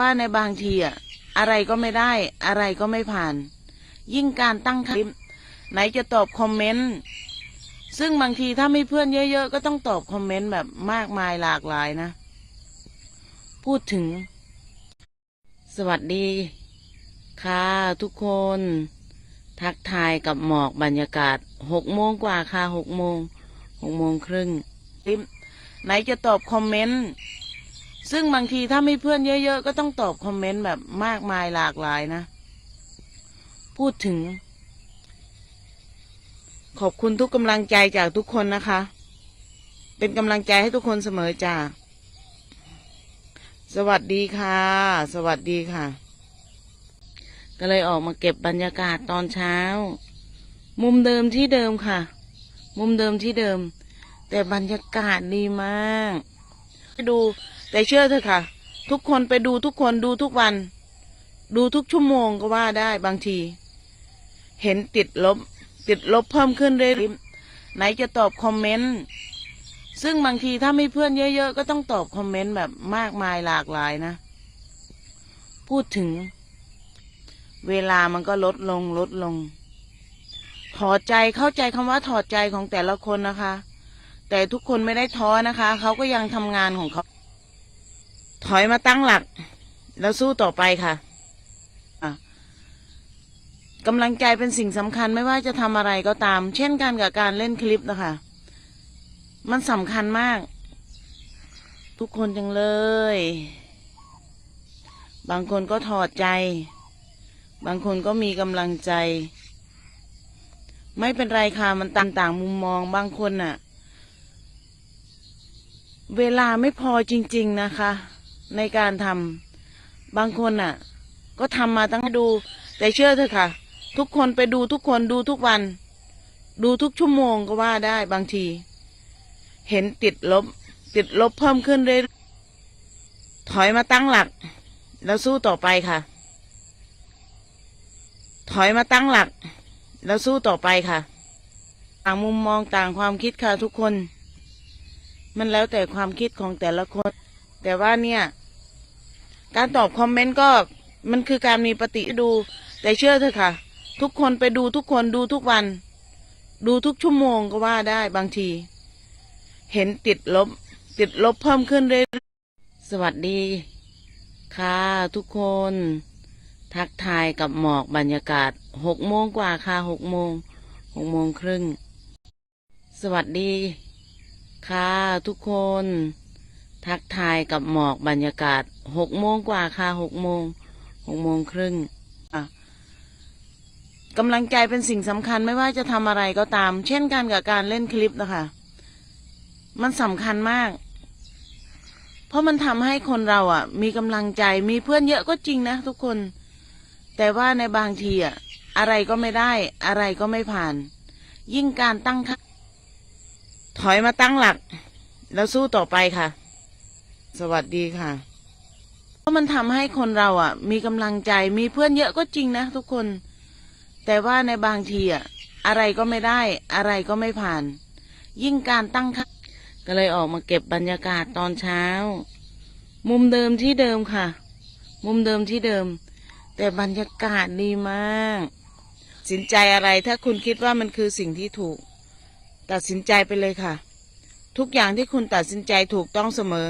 ว่าในบางทีอะอะไรก็ไม่ได้ อะไรก็ไม่ผ่าน ยิ่งการตั้งคลิปไหนจะตอบคอมเมนต์ซึ่งบางทีถ้าไม่เพื่อนเยอะ ๆ ก็ต้องตอบคอมเมนต์แบบมากมายหลากหลายนะ พูดถึง สวัสดี ค่ะทุกคน ทักทายกับหมอกบรรยากาศหกโมงกว่าค่ะหกโมงหกโมงครึ่งคลิปไหนจะตอบคอมเมนต์ ซึ่งบางทีถ้าไม่เพื่อนเยอะ ๆ ก็ต้องตอบคอมเมนต์แบบมากมายหลากหลายนะ พูดถึง ขอบคุณทุกกำลังใจจากทุกคนนะคะ เป็นกำลังใจให้ทุกคนเสมอจ้าสวัสดีค่ะ สวัสดีค่ะ ก็เลยออกมาเก็บบรรยากาศตอนเช้า มุมเดิมที่เดิมค่ะ มุมเดิมที่เดิม แต่บรรยากาศดีมากดู แต่เชื่อเถอะค่ะ ทุกคนไปดูทุกคนดูทุกวัน ดูทุกชั่วโมงก็ว่าได้บางที เห็นติดลบ ติดลบเพิ่มขึ้นเรื่อยๆไหนจะตอบคอมเมนต์ซึ่งบางทีถ้าไม่เพื่อนเยอะ ๆ ก็ต้องตอบคอมเมนต์แบบมากมายหลากหลายนะ พูดถึง เวลามันก็ลดลงลดลง ถอดใจเข้าใจคำว่าถอดใจของแต่ละคนนะคะ แต่ทุกคนไม่ได้ท้อนะคะ เขาก็ยังทำงานของเขา ถอยมาตั้งหลัก แล้วสู้ต่อไปค่ะะกำลังใจเป็นสิ่งสำคัญไม่ว่าจะทำอะไรก็ตาม เช่นกันกับการเล่นคลิปนะคะ มันสำคัญมาก ทุกคนจังเลย บางคนก็ถอดใจ บางคนก็มีกำลังใจ ไม่เป็นไรค่ะ มันต่างๆมุมมองบางคนน่ะเวลาไม่พอจริง ๆ นะคะ ในการทำบางคนน่ะ ก็ทำมาตั้งดู แต่เชื่อเถอะค่ะ ทุกคนไปดูทุกคนดูทุกวัน ดูทุกชั่วโมงก็ว่าได้บางที เห็นติดลบ ติดลบเพิ่มขึ้นเรื่อยถอยมาตั้งหลัก แล้วสู้ต่อไปค่ะ ถอยมาตั้งหลัก แล้วสู้ต่อไปค่ะ ต่างมุมมองต่างความคิดค่ะทุกคน มันแล้วแต่ความคิดของแต่ละคน แต่ว่าเนี่ย การตอบคอมเมนต์ก็มันคือการมีปฏิดู แต่เชื่อเถอะค่ะ ทุกคนไปดูทุกคนดูทุกวัน ดูทุกชั่วโมงก็ว่าได้บางที เห็นติดลบ ติดลบเพิ่มขึ้นเรื่อยสวัสดี ค่ะทุกคน ทักทายกับหมอกบรรยากาศหกโมงกว่าค่ะหกโมงหกโมงครึ่ง สวัสดี ค่ะทุกคน ทักทายกับหมอกบรรยากาศหกโมงกว่าค่ะหกโมงหกโมงครึ่งกำลังใจเป็นสิ่งสำคัญไม่ว่าจะทำอะไรก็ตาม เช่นกันกับการเล่นคลิปนะคะ มันสำคัญมาก เพราะมันทำให้คนเราอะ มีกำลังใจมีเพื่อนเยอะก็จริงนะทุกคน แต่ว่าในบางทีอะ อะไรก็ไม่ได้ อะไรก็ไม่ผ่าน ยิ่งการตั้งค่าถอยมาตั้งหลัก แล้วสู้ต่อไปค่ะ สวัสดีค่ะเพราะมันทำให้คนเราอะ มีกำลังใจมีเพื่อนเยอะก็จริงนะทุกคน แต่ว่าในบางทีอะ อะไรก็ไม่ได้ อะไรก็ไม่ผ่าน ยิ่งการตั้งค่าก็เลยออกมาเก็บบรรยากาศตอนเช้า มุมเดิมที่เดิมค่ะ มุมเดิมที่เดิม แต่บรรยากาศดีมาก สินใจอะไรถ้าคุณคิดว่ามันคือสิ่งที่ถูก ตัดสินใจไปเลยค่ะ ทุกอย่างที่คุณตัดสินใจถูกต้องเสมอ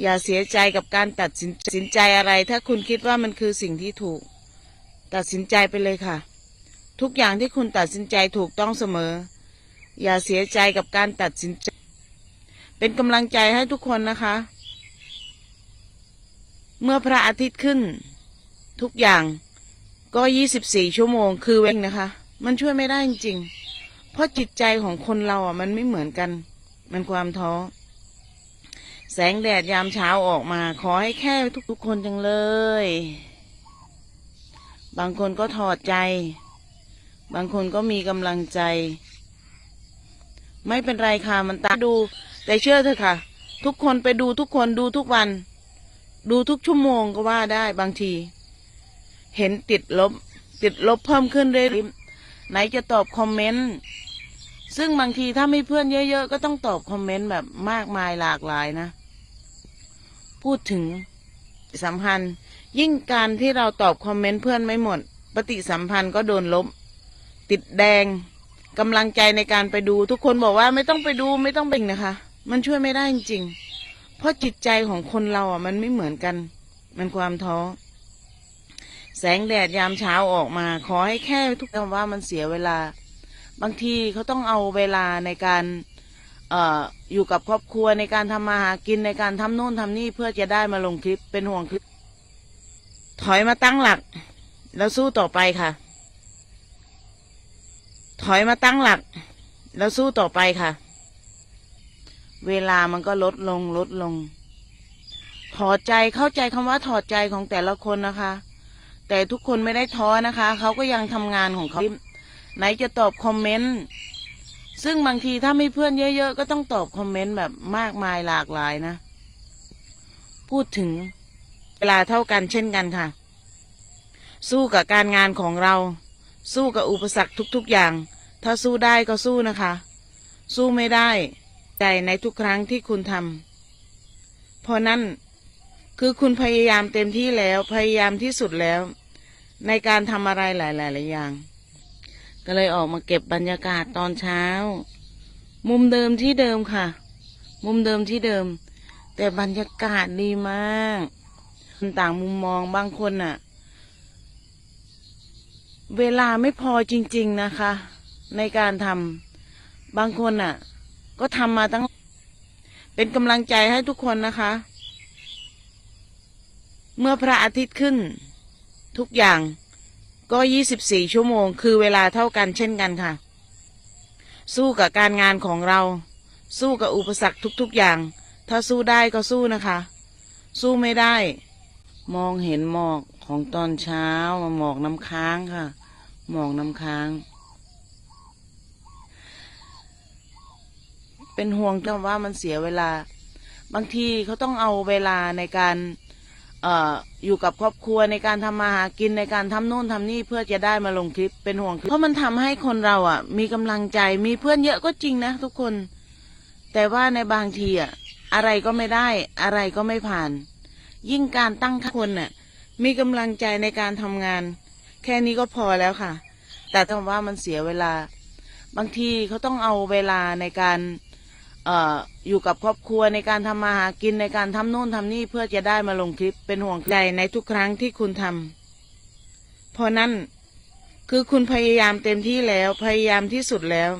อย่าเสียใจกับการตัดสินใจอะไร ถ้าคุณคิดว่ามันคือสิ่งที่ถูก ตัดสินใจไปเลยค่ะ ทุกอย่างที่คุณตัดสินใจถูกต้องเสมอ อย่าเสียใจกับการตัดสินใจ เป็นกำลังใจให้ทุกคนนะคะ เมื่อพระอาทิตย์ขึ้น ทุกอย่างก็ยี่สิบสี่ชั่วโมงคือเวงนะคะ มันช่วยไม่ได้จริงๆเพราะจิตใจของคนเราอะมันไม่เหมือนกัน มันความท้อ แสงแดดยามเช้าออกมา ขอให้แค่ทุกๆคนจังเลย บางคนก็ถอดใจ บางคนก็มีกำลังใจ ไม่เป็นไรค่ะมันตาดู แต่เชื่อเถอะค่ะ ทุกคนไปดูทุกคนดูทุกวัน ดูทุกชั่วโมงก็ว่าได้บางที เห็นติดลบ ติดลบเพิ่มขึ้นเรื่อยๆไหนจะตอบคอมเมนต์ซึ่งบางทีถ้าไม่เพื่อนเยอะ ๆ ก็ต้องตอบคอมเมนต์แบบมากมายหลากหลายนะ พูดถึงสัมพันธ์ ยิ่งการที่เราตอบคอมเมนต์เพื่อนไม่หมด ปฏิสัมพันธ์ก็โดนลบ ติดแดงกำลังใจในการไปดู ทุกคนบอกว่าไม่ต้องไปดูไม่ต้องเบ่งนะคะ มันช่วยไม่ได้จริงๆเพราะจิตใจของคนเราอะ มันไม่เหมือนกัน มันความท้อแสงแดดยามเช้าออกมา ขอให้แค่ทุกคำว่ามันเสียเวลา บางทีเขาต้องเอาเวลาในการ เอ่อ อยู่กับครอบครัวในการทำมาหากินในการทำโน่นทำนี่เพื่อจะได้มาลงคลิปเป็นห่วงคลิป ถอยมาตั้งหลัก แล้วสู้ต่อไปค่ะ ถอยมาตั้งหลัก แล้วสู้ต่อไปค่ะ เวลามันก็ลดลงลดลง ถอดใจเข้าใจคำว่าถอดใจของแต่ละคนนะคะ แต่ทุกคนไม่ได้ท้อนะคะ เขาก็ยังทำงานของเขาไหนจะตอบคอมเมนต์ ซึ่งบางทีถ้าไมีเพื่อนเยอะ ๆ ก็ต้องตอบคอมเมนต์แบบมากมายหลากหลายนะ พูดถึงเวลาเท่ากันเช่นกันค่ะ สู้กับการงานของเรา สู้กับอุปสรรคทุก ๆอย่าง ถ้าสู้ได้ก็สู้นะคะ สู้ไม่ได้ ใจในทุกครั้งที่คุณทำเพราะนั้นคือคุณพยายามเต็มที่แล้วพยายามที่สุดแล้ว ในการทำอะไรหลาย ๆ อย่าง ก็เลยออกมาเก็บบรรยากาศตอนเช้า มุมเดิมที่เดิมค่ะ มุมเดิมที่เดิม แต่บรรยากาศดีมากต่างมุมมองบางคนน่ะเวลาไม่พอจริง ๆนะคะ ในการทำบางคนน่ะก็ทำมาตั้ง เป็นกำลังใจให้ทุกคนนะคะ เมื่อพระอาทิตย์ขึ้น ทุกอย่าง ก็ 24 ชั่วโมง คือเวลาเท่ากันเช่นกันค่ะ สู้กับการงานของเรา สู้กับอุปสรรคทุกๆอย่าง ถ้าสู้ได้ก็สู้นะคะ สู้ไม่ได้ มองเห็นหมอกของตอนเช้าหมอกน้ำค้างค่ะ หมอกน้ำค้าง เป็นห่วงจังว่ามันเสียเวลา บางทีเขาต้องเอาเวลาในการ อยู่กับครอบครัวในการทำมาหากินในการทำโน่นทำนี่เพื่อจะได้มาลงคลิปเป็นห่วงคลิปเพราะมันทำให้คนเราอะ มีกำลังใจมีเพื่อนเยอะก็จริงนะทุกคน แต่ว่าในบางทีอะอะไรก็ไม่ได้ อะไรก็ไม่ผ่าน ยิ่งการตั้งคนน่ะมีกำลังใจในการทำงาน แค่นี้ก็พอแล้วค่ะ แต่ถ้าว่ามันเสียเวลา บางทีเขาต้องเอาเวลาในการ อยู่กับครอบครัวในการทำมาหากินในการทำโน่นทำนี่เพื่อจะได้มาลงคลิปเป็นห่วงใจในทุกครั้งที่คุณทำเพราะนั้นคือคุณพยายามเต็มที่แล้วพยายามที่สุดแล้ว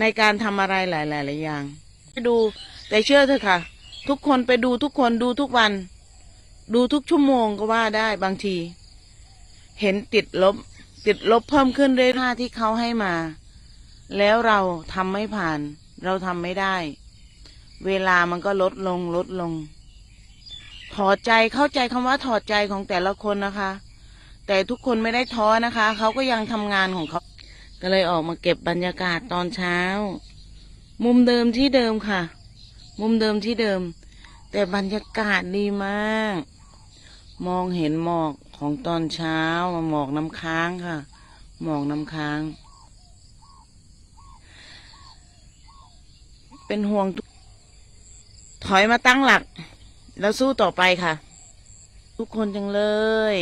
ในการทำอะไรหลายหลายอย่างไปดู แต่เชื่อเถอะค่ะ ทุกคนไปดูทุกคนดูทุกวัน ดูทุกชั่วโมงก็ว่าได้บางที เห็นติดลบ ติดลบเพิ่มขึ้นเรื่อยๆที่เขาให้มา แล้วเราทำไม่ผ่าน เราทำไม่ได้ เวลามันก็ลดลงลดลง ถอดใจเข้าใจคำว่าถอดใจของแต่ละคนนะคะ แต่ทุกคนไม่ได้ท้อนะคะ เขาก็ยังทำงานของเขา ก็เลยออกมาเก็บบรรยากาศตอนเช้า มุมเดิมที่เดิมค่ะ มุมเดิมที่เดิม แต่บรรยากาศดีมาก มองเห็นหมอกของตอนเช้าหมอกน้ำค้างค่ะ หมอกน้ำค้าง เป็นห่วง ถอยมาตั้งหลัก แล้วสู้ต่อไปค่ะ ทุกคนจังเลย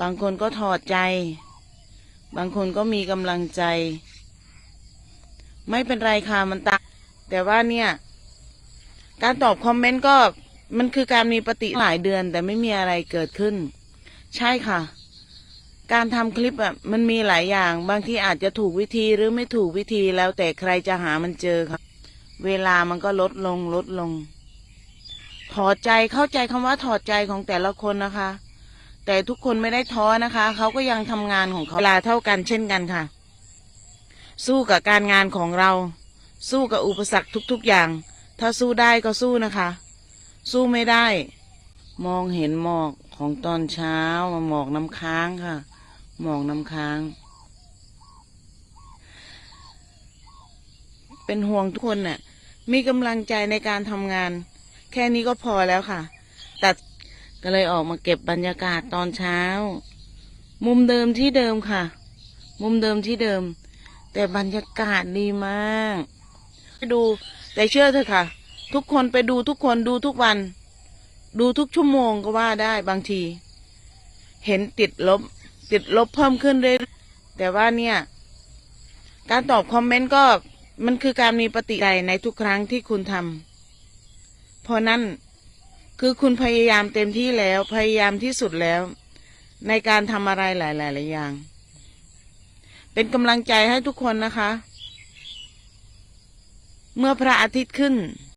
บางคนก็ถอดใจ บางคนก็มีกำลังใจ ไม่เป็นไรค่ะมันตาแต่ว่าเนี่ย การตอบคอมเมนต์ก็มันคือการมีปฏิหลายเดือน แต่ไม่มีอะไรเกิดขึ้น ใช่ค่ะ การทำคลิปอะมันมีหลายอย่าง บางทีอาจจะถูกวิธีหรือไม่ถูกวิธีแล้วแต่ใครจะหามันเจอค่ะเวลามันก็ลดลงลดลง ถอดใจเข้าใจคำว่าถอดใจของแต่ละคนนะคะ แต่ทุกคนไม่ได้ท้อนะคะเขาก็ยังทำงานของเขาเวลาเท่ากันเช่นกันค่ะ สู้กับการงานของเรา สู้กับอุปสรรคทุกๆอย่าง ถ้าสู้ได้ก็สู้นะคะ สู้ไม่ได้ มองเห็นหมอกของตอนเช้าหมอกน้ำค้างค่ะ มอกน้ำค้าง เป็นห่วงทุกคนน่ะ มีกำลังใจในการทำงาน แค่นี้ก็พอแล้วค่ะ แต่ก็เลยออกมาเก็บบรรยากาศตอนเช้า มุมเดิมที่เดิมค่ะ มุมเดิมที่เดิม แต่บรรยากาศดีมากไปดูแต่เชื่อเถอะค่ะ ทุกคนไปดูทุกคนดูทุกวัน ดูทุกชั่วโมงก็ว่าได้บางที เห็นติดลบ ติดลบเพิ่มขึ้นเรื่อยๆแต่ว่าเนี่ย การตอบคอมเมนต์ก็มันคือการมีปฏิกิริยาในทุกครั้งที่คุณทำเพราะนั้นคือคุณพยายามเต็มที่แล้วพยายามที่สุดแล้ว ในการทำอะไรหลายๆหลายอย่าง เป็นกำลังใจให้ทุกคนนะคะ เมื่อพระอาทิตย์ขึ้น